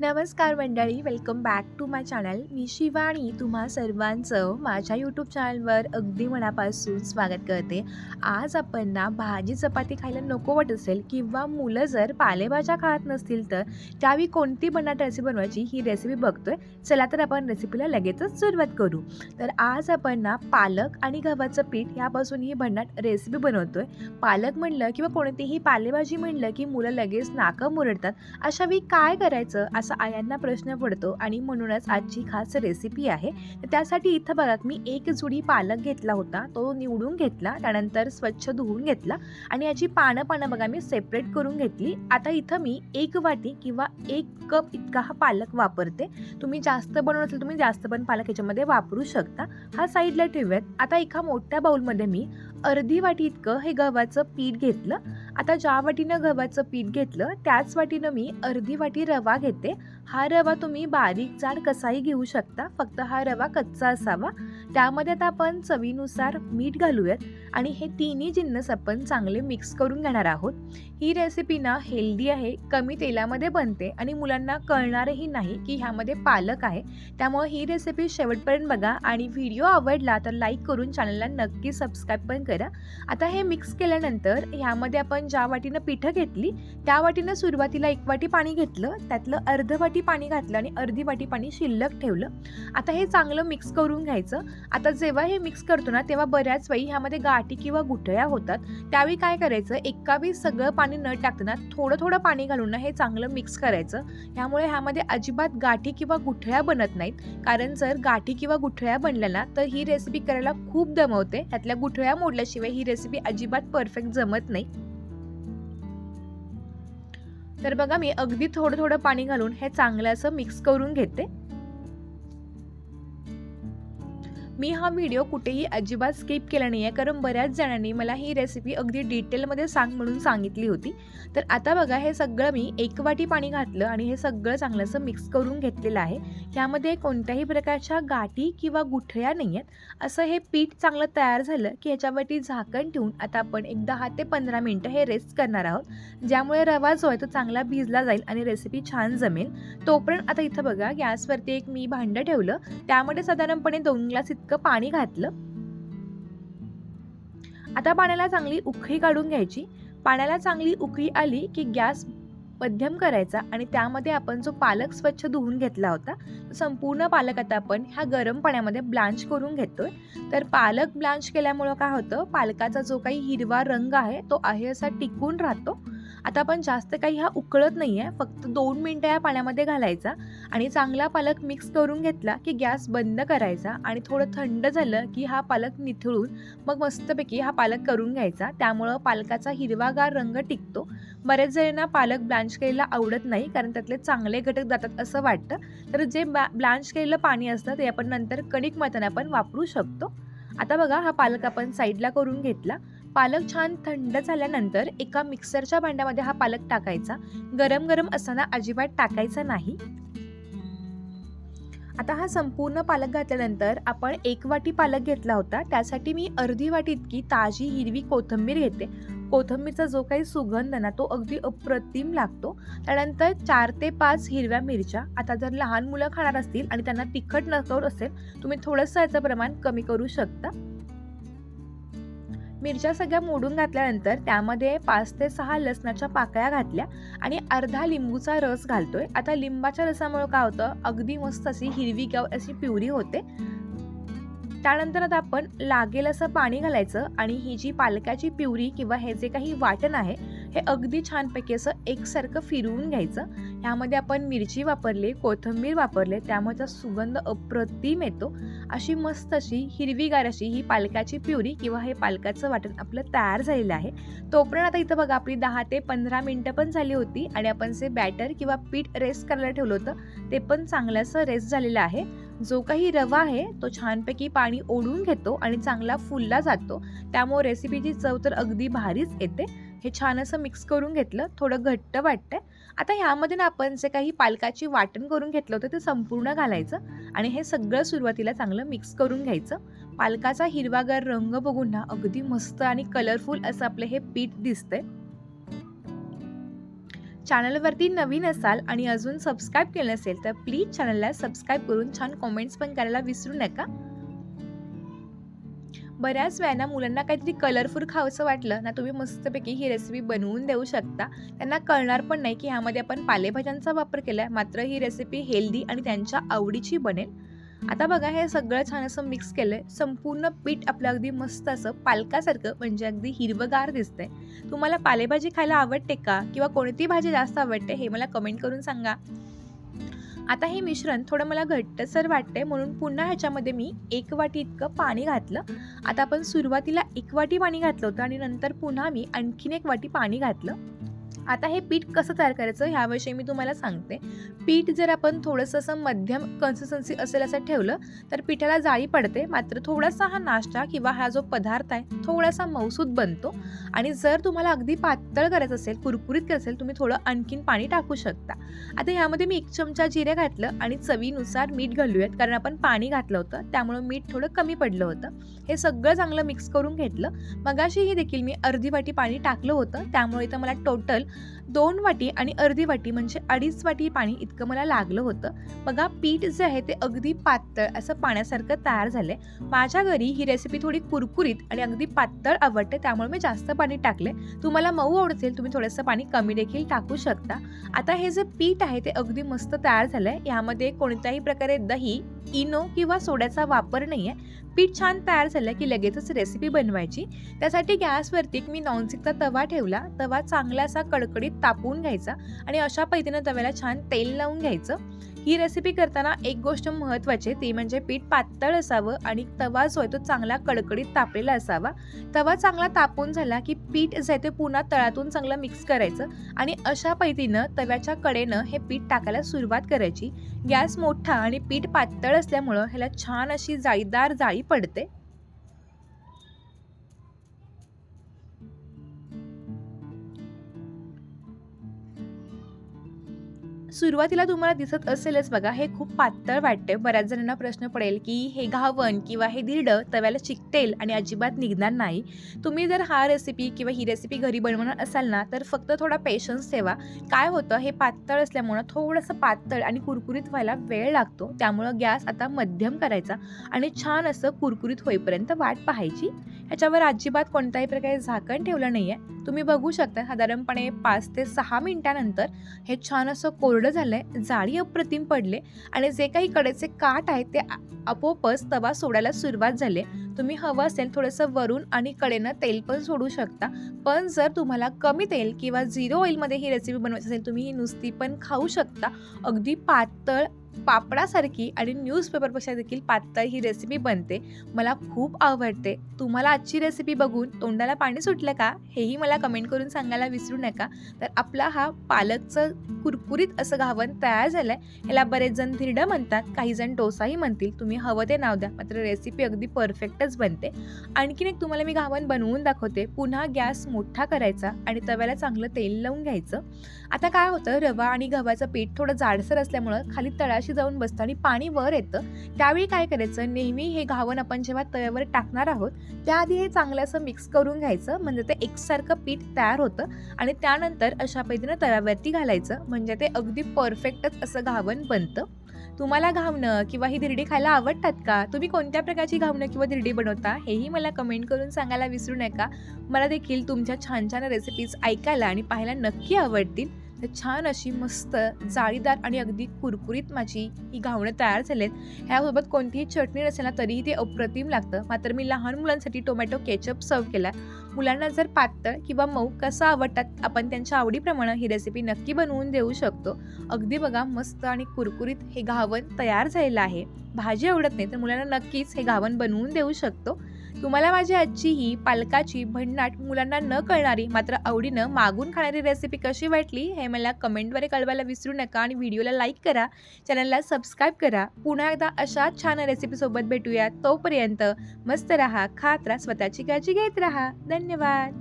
नमस्कार मंडळी welcome back to my channel मी शिवानी तुम्हा सर्वांचं माझ्या यूट्यूब चॅनलवर अगदी मनापासून स्वागत करते. आज आपण ना भाजी चपाती खायला नको वाटत असेल किंवा मुलं जर पालेभाज्या खात नसतील तर त्यावेळी कोणती बनाट रेसिपी बनवायची ही रेसिपी बघतोय. चला तर आपण रेसिपीला लगेचच सुरुवात करू. तर आज आपण ना पालक आणि गव्हाचं पीठ यापासून ही भन्नाट रेसिपी बनवतोय. पालक म्हणलं किंवा कोणतीही पालेभाजी म्हणलं की मुलं लगेच नाकं मुरडतात. अशा वेळी काय करायचं? असं आयांना प्रश्न पडतो आणि म्हणूनच आजची खास रेसिपी आहे. तर त्यासाठी इथं बघा मी एक जुडी पालक घेतला होता. तो निवडून घेतला त्यानंतर स्वच्छ धुवून घेतला आणि याची पानं पानं बघा मी सेपरेट करून घेतली. आता इथं मी एक वाटी किंवा एक कप इतका हा पालक वापरते. तुम्ही जास्त बनवत असेल तुम्ही जास्त पण पालक याच्यामध्ये वापरू शकता. हा साईडला ठेवूयात. आता एका मोठ्या बाउलमध्ये मी अर्धी वाटी इतकं हे गव्हाचं पीठ घेतलं आता ज्या वाटीनं गव्हाचं पीठ घेतलं त्याच वाटीनं मी अर्धी वाटी रवा घेते. हा रवा तुम्ही बारीक जाड कसाही घेऊ शकता फक्त हा रवा कच्चा असावा. त्यामध्ये आता आपण चवीनुसार मीठ घालूयात आणि हे तिन्ही जिन्नस आपण चांगले मिक्स करून घेणार आहोत. ही रेसिपी ना हेल्दी आहे कमी तेलामध्ये बनते आणि मुलांना कळणारही नाही की ह्यामध्ये पालक आहे. त्यामुळे ही रेसिपी शेवटपर्यंत बघा आणि व्हिडिओ आवडला तर लाईक करून चॅनलला नक्की सबस्क्राईब पण करा. आता हे मिक्स केल्यानंतर ह्यामध्ये आपण ज्या वाटीनं पिठं घेतली त्या वाटीनं सुरुवातीला एक वाटी पाणी घेतलं त्यातलं अर्ध वाटी पाणी घातलं आणि अर्धी वाटी पाणी शिल्लक ठेवलं. आता हे चांगलं मिक्स करून घ्यायचं. आता जेव्हा हे मिक्स करतो ना तेव्हा बऱ्याच वेळी ह्यामध्ये गाठी किंवा गुठळ्या होतात. त्यावेळी काय करायचं एकावेळी सगळं पाणी न टाकताना थोडं थोडं पाणी घालून ना हे चांगलं मिक्स करायचं. ह्यामुळे ह्यामध्ये अजिबात गाठी किंवा गुठळ्या बनत नाहीत. कारण जर गाठी किंवा गुठळ्या बनल्या ना तर ही रेसिपी करायला खूप दमवते त्यातल्या गुठळ्या मोडल्याशिवाय ही रेसिपी अजिबात परफेक्ट जमत नाही. तर बघा मी अगदी थोडं थोडं पाणी घालून हे चांगलं असं मिक्स करून घेते. मी हा व्हिडिओ कुठेही अजिबात स्किप केला नाही आहे कारण बऱ्याच जणांनी मला ही रेसिपी अगदी डिटेलमध्ये सांग म्हणून सांगितली होती. तर आता बघा हे सगळं मी एक वाटी पाणी घातलं आणि हे सगळं चांगलं असं मिक्स करून घेतलेलं आहे. ह्यामध्ये कोणत्याही प्रकारच्या गाठी किंवा गुठळ्या नाही आहेत असं हे पीठ चांगलं तयार झालं की ह्याच्यावरती झाकण ठेवून आता आपण एक दहा ते पंधरा मिनटं हे रेस्ट करणार आहोत. ज्यामुळे रवा जो आहे तो चांगला भिजला जाईल आणि रेसिपी छान जमेल. तोपर्यंत आता इथं बघा गॅसवरती एक मी भांडं ठेवलं. त्यामध्ये साधारणपणे दोन ग्लास इतकं इतकं पाणी घातलं? आता पाण्याला चांगली उकळी काढून घ्यायची. पाण्याला चांगली उकळी आली की गॅस मध्यम करायचा आणि त्यामध्ये आपण जो पालक स्वच्छ धुवून घेतला होता संपूर्ण पालक आता आपण ह्या गरम पाण्यामध्ये ब्लांच करून घेतोय. तर पालक ब्लांच केल्यामुळं काय होतं? पालकाचा जो काही हिरवा रंग आहे तो आहे असा टिकून राहतो. आता आपण जास्त काही हा उकळत नाही आहे फक्त दोन मिनटं या पाण्यामध्ये घालायचा आणि चांगला पालक मिक्स करून घेतला की गॅस बंद करायचा आणि थोडं थंड झालं की हा पालक निथळून मग मस्तपैकी हा पालक करून घ्यायचा. त्यामुळं पालकाचा हिरवागार रंग टिकतो. बरेच जणांना पालक ब्लांच केलेला आवडत नाही कारण त्यातले चांगले घटक जातात असं वाटतं. तर जे ब्लांच केलेलं पाणी असतं ते आपण नंतर कणिक मळताना आपण वापरू शकतो. आता बघा हा पालक आपण साईडला करून घेतला. पालक छान थंड झाल्यानंतर एका मिक्सरच्या भांड्यामध्ये हा पालक टाकायचा. गरम गरम असताना अजिबात टाकायचा नाही. आता हा संपूर्ण पालक घातल्यानंतर आपण एक वाटी पालक घेतला होता. त्यासाठी मी अर्धी वाटी इतकी ताजी हिरवी कोथिंबीर घेते. कोथिंबीरचा जो काही सुगंध ना तो अगदी अप्रतिम लागतो. त्यानंतर चार ते पाच हिरव्या मिरच्या. आता जर लहान मुलं खाणार असतील आणि त्यांना तिखट नकवर असेल तुम्ही थोडंसं याचं प्रमाण कमी करू शकता. मिरच्या सगळ्या मोडून घातल्यानंतर त्यामध्ये पाच ते सहा लसणाच्या पाकळ्या घातल्या आणि अर्धा लिंबूचा रस घालतोय. आता लिंबाच्या रसामुळे काय होतं? अगदी मस्त अशी हिरवी गाव अशी पिवरी होते. त्यानंतर आता आपण लागेल असं पाणी घालायचं आणि ही जी पालकाची पिवरी किंवा हे जे काही वाटण आहे हे अगदी छानपैकी असं एकसारखं फिरवून घ्यायचं. ह्यामध्ये आपण मिरची वापरली कोथिंबीर वापरले त्यामुळे सुगंध अप्रतिम येतो. अशी मस्त अशी हिरवीगार अशी ही पालकाची प्युरी किंवा हे पालकाचं वाटण आपलं तयार झालेलं आहे. तोपर्यंत आता इथं बघा आपली दहा ते पंधरा मिनटं पण झाली होती आणि आपण जे बॅटर किंवा पीठ रेस्ट करायला ठेवलं होतं ते पण चांगलंसं रेस्ट झालेलं आहे. जो काही रवा आहे तो छानपैकी पाणी ओढून घेतो आणि चांगला फुलला जातो. त्यामुळे रेसिपीची चव तर अगदी भारीच येते. हे छान असं मिक्स करून घेतलं. थोडं घट्ट वाटतंय. आता ह्यामध्ये ना आपण जे काही पालकाची वाटण करून घेतलं होतं ते संपूर्ण घालायचं आणि हे सगळं सुरुवातीला चांगलं मिक्स करून घ्यायचं. पालकाचा हिरवागार रंग बघून ना अगदी मस्त आणि कलरफुल असं आपलं हे पीठ दिसतंय. चॅनलवरती नवीन असाल आणि अजून सबस्क्राईब केलं नसेल तर प्लीज चॅनलला सबस्क्राईब करून छान कॉमेंट्स पण करायला विसरू नका. बऱ्याच वेळा मुलांना काहीतरी कलरफुल खावंसं वाटलं ना तुम्ही मस्तपैकी ही रेसिपी बनवून देऊ शकता. त्यांना कळणार पण नाही की ह्यामध्ये आपण पालेभाज्यांचा वापर केला आहे मात्र ही रेसिपी हेल्दी आणि त्यांच्या आवडीची बनेल. आता बघा हे सगळं छान असं मिक्स केलं आहे संपूर्ण पीठ आपलं अगदी मस्त असं पालकासारखं म्हणजे अगदी हिरवगार दिसतंय. तुम्हाला पालेभाजी खायला आवडते का? किंवा कोणती भाजी जास्त आवडते? हे मला कमेंट करून सांगा. आता हे मिश्रण थोडं मला घट्टसर वाटतंय म्हणून पुन्हा ह्याच्यामध्ये मी एक वाटी इतकं पाणी घातलं. आता आपण सुरुवातीला एक वाटी पाणी घातलं होतं आणि नंतर पुन्हा मी आणखीन एक वाटी पाणी घातलं. आता हे पीठ कसं तयार करायचं ह्याविषयी मी तुम्हाला सांगते. पीठ जर आपण थोडंसं असं मध्यम कन्सिस्टन्सी असेल असं ठेवलं तर पिठाला जाळी पडते. मात्र थोडासा हा नाश्ता किंवा हा जो पदार्थ आहे थोडासा मौसूद बनतो. आणि जर तुम्हाला अगदी पातळ करायचं असेल कुरकुरीत करायचं असेल तुम्ही थोडं आणखीन पाणी टाकू शकता. आता ह्यामध्ये मी एक चमचा जिरे घातलं आणि चवीनुसार मीठ घालूयात. कारण आपण पाणी घातलं होतं त्यामुळं मीठ थोडं कमी पडलं होतं. हे सगळं चांगलं मिक्स करून घेतलं. मगाशीही देखील मी अर्धी वाटी पाणी टाकलं होतं. त्यामुळे इथं मला टोटल दोन वाटी आणि अर्धी वाटी म्हणजे अडीच वाटी पाणी इतकं मला लागलं होतं. बघा पीठ जे आहे ते अगदी पातळ असं पाण्यासारखं तयार झालंय. माझ्या घरी ही रेसिपी थोडी कुरकुरीत आणि अगदी पातळ आवडते त्यामुळे मी जास्त पाणी टाकले तुम्हाला मऊ आवडतील तुम्ही थोडंसं पाणी कमी देखील टाकू शकता. आता हे जे पीठ आहे ते अगदी मस्त तयार झालंय. यामध्ये कोणत्याही प्रकारे दही इनो किंवा सोड्याचा वापर नाही आहे पीठ छान तयार झालं की लगेचच रेसिपी बनवायची. त्यासाठी गॅसवरती मी नॉनस्टिकचा तवा ठेवला. तवा चांगला असा कडकडीत तापवून घ्यायचा आणि अशा पद्धतीनं तव्याला छान तेल लावून घ्यायचं. ही रेसिपी करताना एक गोष्ट महत्त्वाची ती म्हणजे पीठ पातळ असावं आणि तवा जो आहे तो चांगला कडकडीत तापलेला असावा. तवा चांगला तापून झाला की पीठ जे आहे ते पुन्हा तळातून चांगलं मिक्स करायचं आणि अशा पद्धतीनं तव्याच्या कडेनं हे पीठ टाकायला सुरुवात करायची. गॅस मोठा आणि पीठ पातळ असल्यामुळं ह्याला छान अशी जाळीदार जाळी पडते. सुरुवातीला तुम्हाला दिसत असेलच बघा हे खूप पातळ वाटते बऱ्याच जणांना प्रश्न पडेल की हे घावन किंवा हे धिरडं तव्याला चिकटेल आणि अजिबात निघणार नाही. तुम्ही जर हा रेसिपी किंवा ही रेसिपी घरी बनवणार असाल ना तर फक्त थोडा पेशन्स ठेवा. काय होतं हे पातळ असल्यामुळं थोडंसं पातळ आणि कुरकुरीत व्हायला वेळ लागतो. त्यामुळं गॅस आता मध्यम करायचा आणि छान असं कुरकुरीत होईपर्यंत वाट पाहायची. ह्याच्यावर अजिबात कोणत्याही प्रकारे झाकण ठेवलं नाही आहे तुम्ही बघू शकता साधारणपणे पाच ते सहा मिनिटानंतर हे छान असं कोरडं झालं आहे जाळी अप्रतिम पडले आणि जे काही कडेचे काठ आहेत ते आपोआपच तवा सोडायला सुरुवात झाली. तुम्ही हवं असेल थोडंसं वरून आणि कडेनं तेल पण सोडू शकता पण जर तुम्हाला कमी तेल किंवा झिरो ऑइलमध्ये ही रेसिपी बनवायची असेल तुम्ही ही नुसती पण खाऊ शकता. अगदी पातळ पापडासारखी आणि न्यूजपेपरपेक्षा देखील पातळ ही रेसिपी बनते. मला खूप आवडते. तुम्हाला आजची रेसिपी बघून तोंडाला पाणी सुटलं का? हेही मला कमेंट करून सांगायला विसरू नका. तर आपला हा पालकचं कुरकुरीत असं घावन तयार झालं आहे ह्याला बरेच जण धिरडं म्हणतात काही जण डोसाही म्हणतील. तुम्ही हवं ते नाव द्या. मात्र रेसिपी अगदी परफेक्टच बनते. आणखीन एक तुम्हाला मी घावन बनवून दाखवते. पुन्हा गॅस मोठा करायचा आणि तव्याला चांगलं तेल लावून घ्यायचं. आता काय होतं? रवा आणि गव्हाचं पीठ थोडं जाडसर असल्यामुळं खाली तळा तळाशी जाऊन बसतं आणि पाणी वर येतं. त्यावेळी काय करायचं? नेहमी हे घावन आपण जेव्हा तव्यावर टाकणार आहोत त्याआधी हे चांगलं असं मिक्स करून घ्यायचं. म्हणजे ते एकसारखं पीठ तयार होतं आणि त्यानंतर अशा पद्धतीनं तव्यावरती घालायचं. म्हणजे ते अगदी परफेक्टच असं घावन बनतं. तुम्हाला घावणं किंवा ही धिरडी खायला आवडतात का? तुम्ही कोणत्या प्रकारची घावणं किंवा धिरडी बनवता? हेही मला कमेंट करून सांगायला विसरू नका. मला देखील तुमच्या छान छान रेसिपीज ऐकायला आणि पाहायला नक्की आवडतील. तर छान अशी मस्त जाळीदार आणि अगदी कुरकुरीत माझी ही घावणं तयार झालेत. ह्यासोबत कोणतीही चटणी नसेल ना तरीही ते अप्रतिम लागतं. मात्र मी लहान मुलांसाठी टोमॅटो केचप सर्व केला मुलांना जर पातळ किंवा मऊ कसं आवडतात आपण त्यांच्या आवडीप्रमाणे ही रेसिपी नक्की बनवून देऊ शकतो. अगदी बघा मस्त आणि कुरकुरीत हे घावन तयार झालेलं आहे. भाजी आवडत नाही तर मुलांना नक्कीच हे घावन बनवून देऊ शकतो. तुम्हाला माझी आजची ही पालकाची भन्नाट मुलांना न कळणारी मात्र आवडीनं मागून खाणारी रेसिपी कशी वाटली हे मला कमेंटद्वारे कळवायला विसरू नका आणि व्हिडिओला लाईक करा. चॅनलला सबस्क्राईब करा. पुन्हा एकदा अशाच छान रेसिपीसोबत भेटूया. तोपर्यंत मस्त राहा खात राहा स्वतःची काळजी घेत राहा. धन्यवाद.